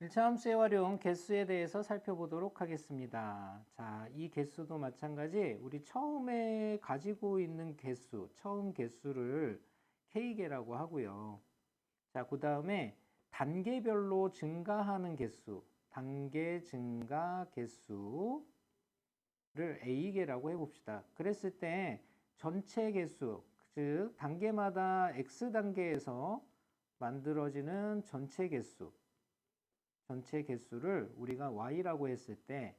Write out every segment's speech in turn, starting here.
1차 함수의 활용 개수에 대해서 살펴보도록 하겠습니다. 자, 이 개수도 마찬가지 우리 처음에 가지고 있는 개수, 처음 개수를 K개라고 하고요. 자, 그 다음에 단계별로 증가하는 개수, 단계 증가 개수를 A개라고 해봅시다. 그랬을 때 전체 개수, 즉 단계마다 X 단계에서 만들어지는 전체 개수, 전체 개수를 우리가 y라고 했을 때,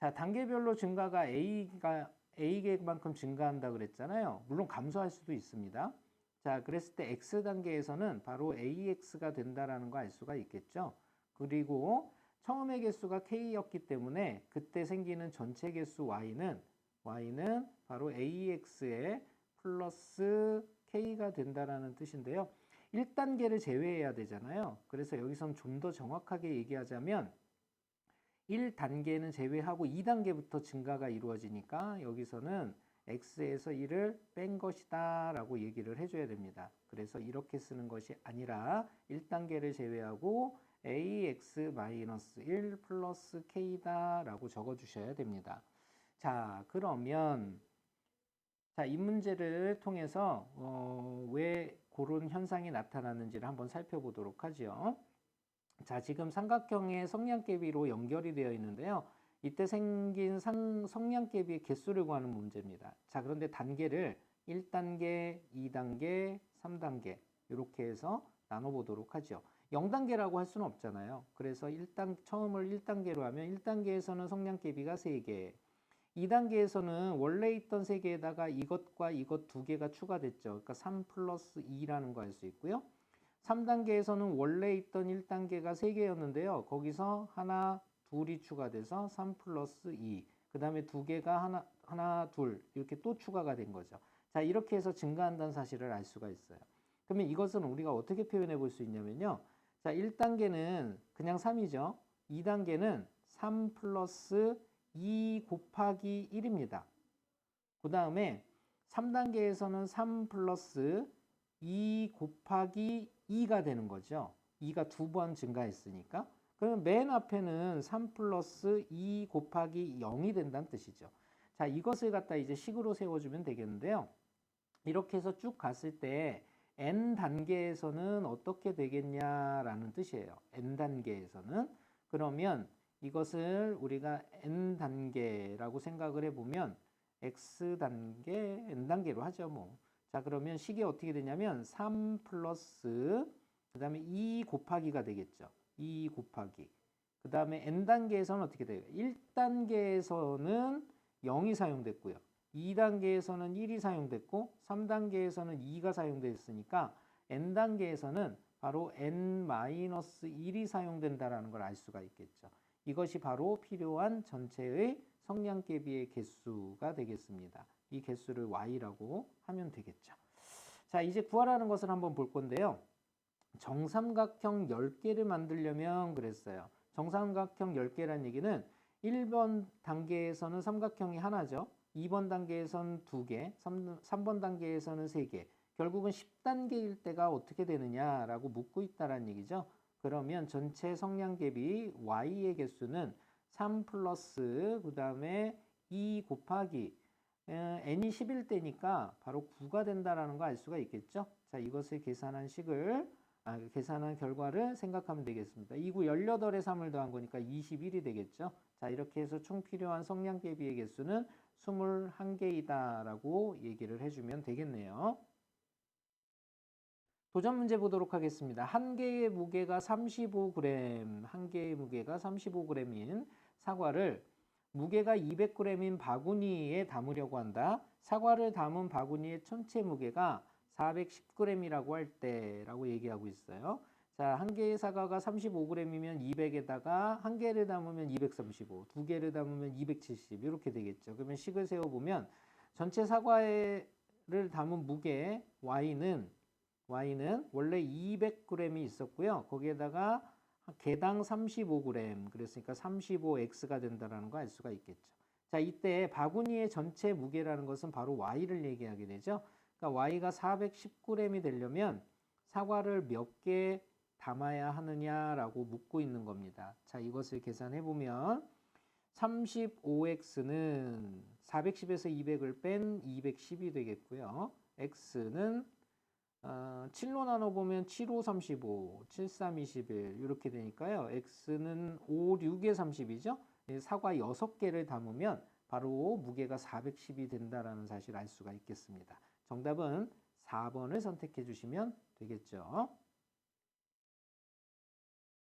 자, 단계별로 증가가 a가 a개만큼 증가한다 그랬잖아요. 물론 감소할 수도 있습니다. 자, 그랬을 때 x 단계에서는 바로 ax가 된다라는 거 알 수가 있겠죠. 그리고 처음의 개수가 k였기 때문에 그때 생기는 전체 개수 y는 y는 바로 ax의 플러스 k가 된다라는 뜻인데요. 1단계를 제외해야 되잖아요. 그래서 여기선 좀 더 정확하게 얘기하자면 1단계는 제외하고 2단계부터 증가가 이루어지니까 여기서는 x에서 1을 뺀 것이다 라고 얘기를 해줘야 됩니다. 그래서 이렇게 쓰는 것이 아니라 1단계를 제외하고 ax-1 플러스 k다 라고 적어 주셔야 됩니다. 자 그러면 자, 이 문제를 통해서 어, 왜 그런 현상이 나타나는지를 한번 살펴보도록 하죠. 자, 지금 삼각형의 성량계비로 연결이 되어 있는데요. 이때 생긴 상, 성량계비의 개수를 구하는 문제입니다. 자, 그런데 단계를 1단계, 2단계, 3단계 이렇게 해서 나눠보도록 하죠. 0단계라고 할 수는 없잖아요. 그래서 1단, 처음을 1단계로 하면 1단계에서는 성량계비가 3개, 2단계에서는 원래 있던 세 개에다가 이것과 이것 두 개가 추가됐죠. 그러니까 3 플러스 2라는 거알수 있고요. 3단계에서는 원래 있던 1단계가 3개였는데요. 거기서 하나, 둘이 추가돼서 3 플러스 2. 그 다음에 두 개가 하나, 하나, 둘 이렇게 또 추가가 된 거죠. 자, 이렇게 해서 증가한다는 사실을 알 수가 있어요. 그러면 이것은 우리가 어떻게 표현해 볼 수 있냐면요. 자, 1단계는 그냥 3이죠. 2단계는 3 플러스 2 곱하기 1입니다. 그 다음에 3단계에서는 3 플러스 2 곱하기 2가 되는 거죠. 2가 두 번 증가했으니까. 그러면 맨 앞에는 3 플러스 2 곱하기 0이 된다는 뜻이죠. 자, 이것을 갖다 이제 식으로 세워주면 되겠는데요. 이렇게 해서 쭉 갔을 때 n 단계에서는 어떻게 되겠냐라는 뜻이에요. n 단계에서는 그러면 이것을 우리가 n 단계라고 생각을 해보면 x 단계, n 단계로 하죠 뭐. 자 그러면 식이 어떻게 되냐면 3 플러스 그 다음에 2 곱하기가 되겠죠. 2 곱하기. 그 다음에 n 단계에서는 어떻게 돼요? 1단계에서는 0이 사용됐고요. 2단계에서는 1이 사용됐고 3단계에서는 2가 사용됐으니까 n 단계에서는 바로 n-1이 사용된다라는 걸 알 수가 있겠죠. 이것이 바로 필요한 전체의 성량계비의 개수가 되겠습니다. 이 개수를 y라고 하면 되겠죠. 자, 이제 구하라는 것을 한번 볼 건데요. 정삼각형 10개를 만들려면 그랬어요. 정삼각형 10개란 얘기는 1번 단계에서는 삼각형이 하나죠. 2번 단계에서는 2개, 3, 3번 단계에서는 3개. 결국은 10단계일 때가 어떻게 되느냐라고 묻고 있다는 얘기죠. 그러면 전체 성량 대비 y의 개수는 3 플러스 그 다음에 2 곱하기 n이 11대니까 바로 9가 된다라는 거 알 수가 있겠죠. 자 이것을 계산한 식을 아, 계산한 결과를 생각하면 되겠습니다. 2구 18에 3을 더한 거니까 21이 되겠죠. 자 이렇게 해서 총 필요한 성량 대비의 개수는 21개이다 라고 얘기를 해주면 되겠네요. 도전 문제 보도록 하겠습니다. 한 개의 무게가 35g, 한 개의 무게가 35g인 사과를 무게가 200g인 바구니에 담으려고 한다. 사과를 담은 바구니의 전체 무게가 410g이라고 할 때라고 얘기하고 있어요. 자, 한 개의 사과가 35g이면 200에다가 한 개를 담으면 235, 두 개를 담으면 270 이렇게 되겠죠. 그러면 식을 세워 보면 전체 사과를 담은 무게 y는 y는 원래 200g이 있었고요. 거기에다가 개당 35g 그랬으니까 35x가 된다라는 거 알 수가 있겠죠. 자, 이때 바구니의 전체 무게라는 것은 바로 y를 얘기하게 되죠. 그러니까 y가 410g이 되려면 사과를 몇 개 담아야 하느냐라고 묻고 있는 겁니다. 자, 이것을 계산해 보면 35x는 410에서 200을 뺀 210이 되겠고요. x는 어, 7로 나눠보면 7, 5, 35, 7, 3, 21 이렇게 되니까요. x는 5, 6에 30이죠. 사과 6개를 담으면 바로 무게가 410이 된다라는 사실을 알 수가 있겠습니다. 정답은 4번을 선택해 주시면 되겠죠.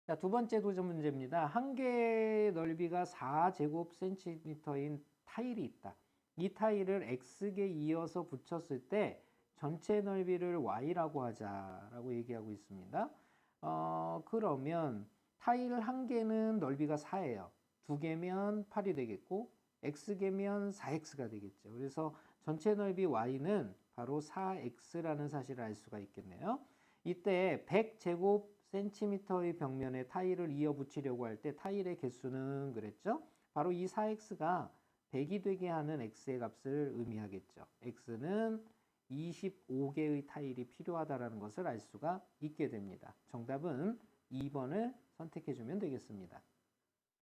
자, 두 번째 도전 문제입니다. 한 개의 넓이가 4제곱센티미터인 타일이 있다. 이 타일을 x개 이어서 붙였을 때 전체 넓이를 y라고 하자라고 얘기하고 있습니다. 어, 그러면 타일 한 개는 넓이가 4예요. 두 개면 8이 되겠고 x개면 4x가 되겠죠. 그래서 전체 넓이 y는 바로 4x라는 사실을 알 수가 있겠네요. 이때 100제곱 센티미터의 벽면에 타일을 이어 붙이려고 할 때 타일의 개수는 그랬죠? 바로 이 4x가 100이 되게 하는 x의 값을 의미하겠죠. x는 25개의 타일이 필요하다라는 것을 알 수가 있게 됩니다. 정답은 2번을 선택해 주면 되겠습니다.